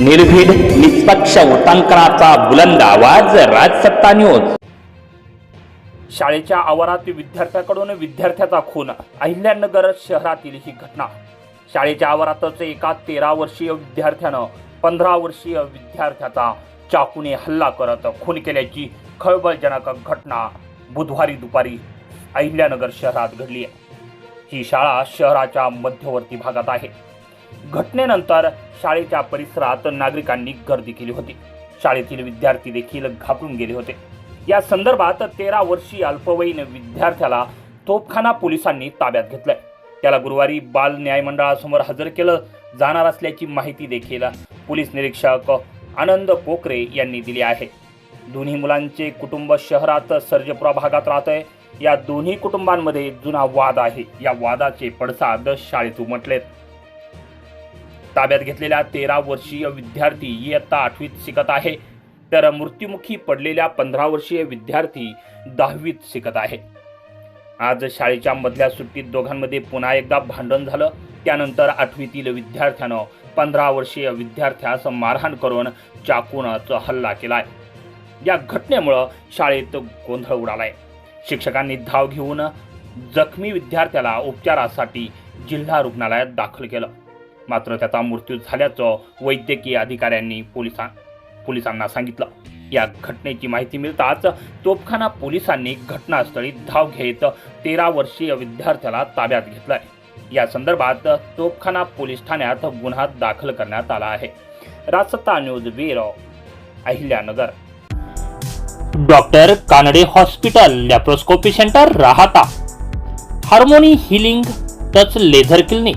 निर्भीड निष्पक्ष उटांकनाचा बुलंद आवाज राजसत्ता न्यूज. शाळेच्या आवारात विद्यार्थ्याकडून विद्यार्थ्याचा खून अहिल्यानगर शहरातील ही घटना. शाळेच्या आवारातच एका तेरा वर्षीय विद्यार्थ्यानं पंधरा वर्षीय विद्यार्थ्याचा चाकूने हल्ला करत खून केल्याची खळबळजनक घटना बुधवारी दुपारी अहिल्यानगर शहरात घडली आहे. ही शाळा शहराच्या मध्यवर्ती भागात आहे. घटनेनंतर शाळेच्या परिसरात नागरिकांनी गर्दी केली होती. शाळेतील विद्यार्थी देखील घाबरून गेले होते. या संदर्भात तेरा वर्षीय अल्पवयीन विद्यार्थ्याला तोपखाना पोलिसांनी ताब्यात घेतलंय. त्याला गुरुवारी बाल न्याय मंडळासमोर हजर केलं जाणार असल्याची माहिती देखील पोलीस निरीक्षक आनंद कोकरे यांनी दिली आहे. दोन्ही मुलांचे कुटुंब शहरात सर्जपुरा भागात राहतंय. या दोन्ही कुटुंबांमध्ये जुना वाद आहे. या वादाचे पडसाद शाळेत उमटलेत. ताब्यात घेतलेल्या तेरा वर्षीय विद्यार्थी इयत्ता आठवीत शिकत आहे. तर मृत्युमुखी पडलेल्या पंधरा वर्षीय विद्यार्थी दहावीत शिकत आहे. आज शाळेच्या मधल्या सुट्टीत दोघांमध्ये पुन्हा एकदा भांडण झालं. त्यानंतर आठवीतील विद्यार्थ्यानं पंधरा वर्षीय विद्यार्थ्यास मारहाण करून चाकूनच हल्ला केलाय. या घटनेमुळं शाळेत गोंधळ उडालाय. शिक्षकांनी धाव घेऊन जखमी विद्यार्थ्याला उपचारासाठी जिल्हा रुग्णालयात दाखल केलं. मात्र त्याचा मृत्यू झाल्याचं वैद्यकीय अधिकाऱ्यांनी पोलिसां पोलिसांना सांगितलं. या घटनेची माहिती मिळताच तोपखाना पोलिसांनी घटनास्थळी धाव घेत तेरा वर्षीय विद्यार्थ्याला ताब्यात घेतलाय. या संदर्भात तोपखाना पोलीस ठाण्यात गुन्हा दाखल करण्यात आला आहे. Rajsatta news bureau Ahilyanagar. Doctor Kanade hospital laparoscopy centre Rahata. Harmony healing touch laser clinic.